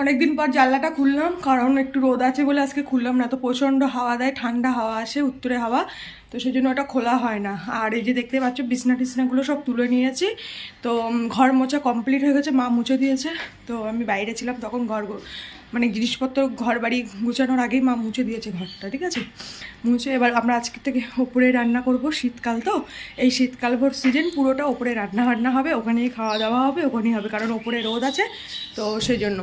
অনেকদিন পর জানলাটা খুললাম, কারণ একটু রোদ আছে বলে আজকে খুললাম না, তো প্রচণ্ড হাওয়া দেয়, ঠান্ডা হাওয়া আসে, উত্তরে হাওয়া, তো সেই জন্য ওটা খোলা হয় না। আর এই যে দেখতে পাচ্ছ, বিছনা টিছনাগুলো সব তুলে নিয়েছি, তো ঘর মোছা কমপ্লিট হয়ে গেছে, মা মুছে দিয়েছে, তো আমি বাইরে ছিলাম, তখন ঘর মানে জিনিসপত্র ঘর বাড়ি গুছানোর আগেই মা মুছে দিয়েছে ঘরটা, ঠিক আছে? মুছে, এবার আমরা আজকে থেকে ওপরে রান্না করব শীতকাল তো, এই শীতকাল ভোর সিজন পুরোটা ওপরে রান্না বান্না হবে, ওখানেই খাওয়া দাওয়া হবে, ওখানেই হবে, কারণ ওপরে রোদ আছে, তো সেই জন্য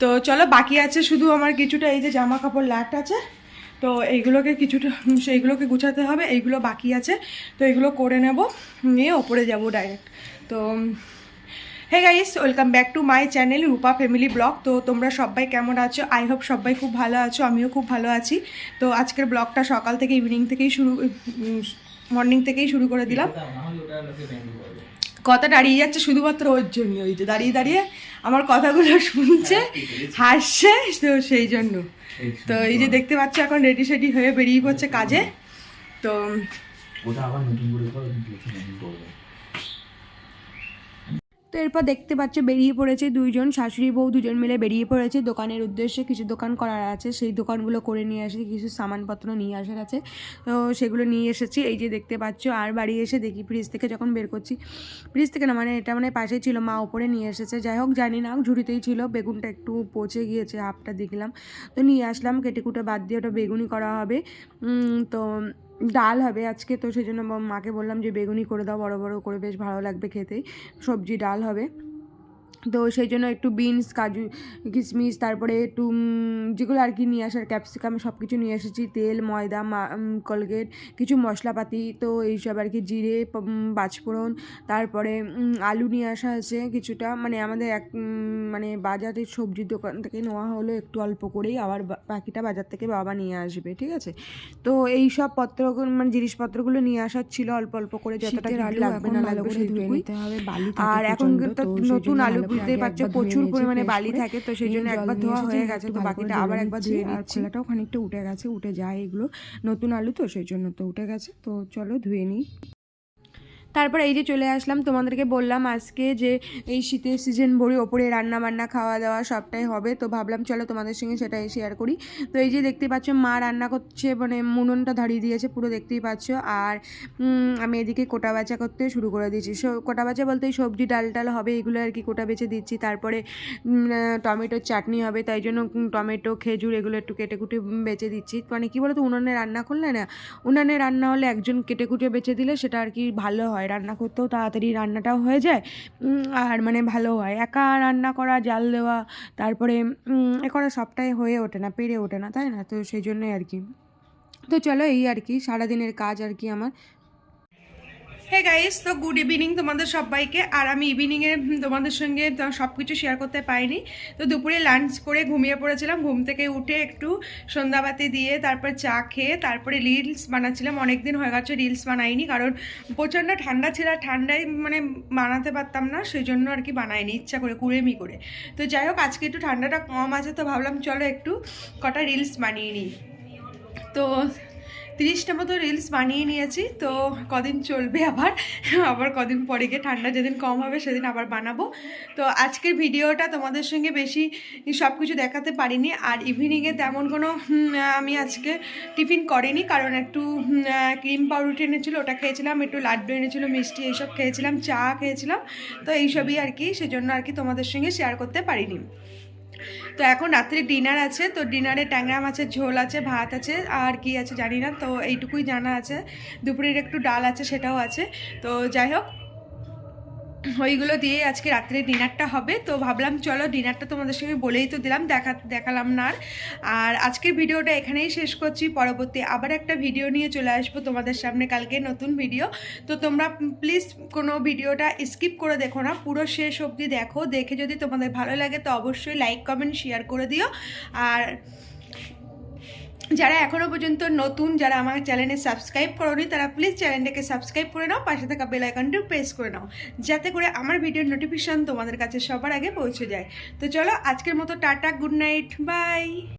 তো চলো বাকি আছে শুধু আমার কিছুটা এই যে জামা কাপড় ল্যাট আছে। তো এইগুলোকে কিছুটা সেইগুলোকে গুছাতে হবে এইগুলো বাকি আছে। তো এগুলো করে নেব নিয়ে ওপরে যাব ডাইরেক্ট তো hey guys welcome back to my channel Rupa family blog তো তোমরা সবাই কেমন আছো? আই হোপ সবাই খুব ভালো আছো আমিও খুব ভালো আছি। তো আজকের ব্লগটা সকাল থেকে ইভিনিং থেকেই শুরু মর্নিং থেকেই শুরু করে দিলাম। কথা দাঁড়িয়ে যাচ্ছে শুধুমাত্র ওর জন্য ওই যে দাঁড়িয়ে দাঁড়িয়ে আমার কথাগুলো শুনছে হাসছে তো সেই জন্য। তো এই যে দেখতে পাচ্ছ এখন রেডি সেডি হয়ে বেরিয়ে পড়ছে কাজে। তো ওটা আবার নতুন করে করো কিন্তু নতুন করবে তো এরপর দেখতে পাচ্ছ বেরিয়ে পড়েছে দুইজন শাশুড়ি বউ দুজন মিলে বেরিয়ে পড়েছে। দোকানের উদ্দেশ্যে কিছু দোকান করার আছে। সেই দোকানগুলো করে নিয়ে আসে, কিছু সামানপত্র নিয়ে আসার আছে। তো সেগুলো নিয়ে এসেছি। এই যে দেখতে পাচ্ছ, আর বাড়ি এসে দেখি ফ্রিজ থেকে যখন বের করছি, ফ্রিজ থেকে না মানে এটা মানে পাশেই ছিল, মা ওপরে নিয়ে এসেছে। যাই হোক, জানি না, ঝুড়িতেই ছিল। বেগুনটা একটু পচে গিয়েছে, হাফটা দেখলাম। তো নিয়ে আসলাম, কেটে কুটে বাদ দিয়ে ওটা বেগুনি করা হবে। তো ডাল হবে আজকে, তো সেই জন্য মাকে বললাম যে বেগুনি করে দাও, বড় বড় করে, বেশ ভালো লাগবে খেতে সবজি, ডাল হবে। তো সেই জন্য একটু বিনস কাজু কিশমিশ তারপরে একটু যেগুলো আর কি নিয়ে আসার ক্যাপসিকাম সব কিছু নিয়ে এসেছি তেল ময়দা কলগেট কিছু মশলাপাতি তো এইসব আর কি জিরে প- তারপরে আলু নিয়ে আসা আছে কিছুটা মানে আমাদের এক মানে বাজারের সবজির দোকান থেকে নেওয়া হলো একটু অল্প করেই আবার বাকিটা বাজার থেকে বাবা নিয়ে আসবে ঠিক আছে? তো এই সব পত্র মানে জিনিসপত্রগুলো নিয়ে আসার ছিল অল্প অল্প করে যতটা আলু লাগবে না ভালো করে ধুয়ে নিতে হবে আর এখন তো নতুন আলু বুঝতেই পারছ প্রচুর পরিমাণে বালি থাকে তো সেই জন্য একবার ধোয়া হয়ে গেছে তো বাকিটা আবার একবার ধুয়ে নিচ্ছি। খোলাটাও খানিকটা উঠে গেছে উঠে যায় এগুলো নতুন আলু তো সেই জন্য তো উঠে গেছে তো চলো ধুয়ে নিই। তারপর এই যে চলে আসলাম, তোমাদেরকে বললাম আজকে যে এই শীতের সিজন ভরে ওপরে রান্না বান্না খাওয়া দাওয়া সবটাই হবে। তো ভাবলাম চলো তোমাদের সঙ্গে সেটাই শেয়ার করি। তো এই যে দেখতেই পাচ্ছ, মা রান্না করছে মানে মুননটা ধরিয়ে দিয়েছে, পুরো দেখতেই পাচ্ছ। আর আমি এদিকে কোটা বাচা করতে শুরু করে দিয়েছি। কোটা বাচা বলতে সবজি ডাল টাল হবে, এগুলো আর কি কোটা বেছে দিচ্ছি। তারপরে টমেটোর চাটনি হবে, তাই জন্য টমেটো, খেজুর এগুলো একটু কেটে কুটে বেছে দিচ্ছি। মানে কি বলতো, উনুনে রান্না করলে না, উনানে রান্না হলে একজন কেটে কুটে বেছে দিলে সেটা আর কি ভালো হয়। রান্না করতেও তাড়াতাড়ি রান্নাটাও হয়ে যায়। আর মানে ভালো হয়। একা রান্না করা, জাল দেওয়া, তারপরে এ করা সবটাই হয়ে ওঠে না, পেরে ওঠে না, তাই না? তো সেই জন্যই আর কি। তো চলো এই আর কি, সারাদিনের কাজ আর কি আমার। হে গাইস তো গুড ইভিনিং তোমাদের সবাইকে। আর আমি ইভিনিংয়ে তোমাদের সঙ্গে সব কিছু শেয়ার করতে পারিনি। তো দুপুরে লাঞ্চ করে ঘুমিয়ে পড়েছিলাম। ঘুম থেকে উঠে একটু সন্ধ্যাবাতি দিয়ে তারপর চা খেয়ে তারপরে রিলস বানাচ্ছিলাম। অনেক দিন হয়ে গেছে রিলস বানাইনি, কারণ প্রচণ্ড ঠান্ডা ছিল। আর ঠান্ডায় মানে বানাতে পারতাম না সেই জন্য আর কি বানাইনি, ইচ্ছা করে, কুড়েমি করে। তো যাই হোক, আজকে একটু ঠান্ডাটা কম আছে, তো ভাবলাম চলো একটু কটা রিলস বানিয়ে নিই। তো তিরিশটা মতো রিলস বানিয়ে নিয়েছি, তো কদিন চলবে আবার আবার কদিন পরে গিয়ে ঠান্ডা যেদিন কম হবে সেদিন আবার বানাবো। তো আজকের ভিডিওটা তোমাদের সঙ্গে বেশি সব কিছু দেখাতে পারিনি, আর ইভিনিংয়ে তেমন কোনো আমি আজকে টিফিন করিনি, কারণ একটু ক্রিম পাউরুটি এনেছিল, ওটা খেয়েছিলাম, একটু লাড্ডু এনেছিল, মিষ্টি এইসব খেয়েছিলাম, চা খেয়েছিলাম, তো এইসবই আর কি, সেজন্য আর কি তোমাদের সঙ্গে শেয়ার করতে পারিনি। তো এখন রাত্রে ডিনার আছে, তো ডিনারে ট্যাংরাম আছে ঝোল আছে, ভাত আছে, আর কি আছে জানি না, তো এইটুকুই জানা আছে। দুপুরের একটু ডাল আছে, সেটাও আছে। তো যাই হোক ওইগুলো দিয়ে আজকে রাত্রে ডিনারটা হবে। তো ভাবলাম, চলো ডিনারটা তোমাদের সঙ্গে বলেই তো দিলাম, দেখা, দেখালাম না আর আজকের ভিডিওটা এখানেই শেষ করছি, পরবর্তী আবার একটা ভিডিও নিয়ে চলে আসব তোমাদের সামনে কালকে নতুন ভিডিও। তো তোমরা প্লিজ কোনো ভিডিওটা স্কিপ করে দেখো না, পুরো শেষ অবধি দেখো। দেখে যদি তোমাদের ভালো লাগে তো অবশ্যই লাইক, কমেন্ট, শেয়ার করে দিও। আর যারা এখনও পর্যন্ত নতুন, যারা আমার চ্যানেলে সাবস্ক্রাইব করোনি, তারা প্লিজ চ্যানেলটাকে সাবস্ক্রাইব করে নাও, পাশে থাকা বেল আইকনটিও প্রেস করে নাও, যাতে করে আমার ভিডিওর নোটিফিকেশান তোমাদের কাছে সবার আগে পৌঁছে যায়। তো চলো আজকের মতো টাটা গুড নাইট বাই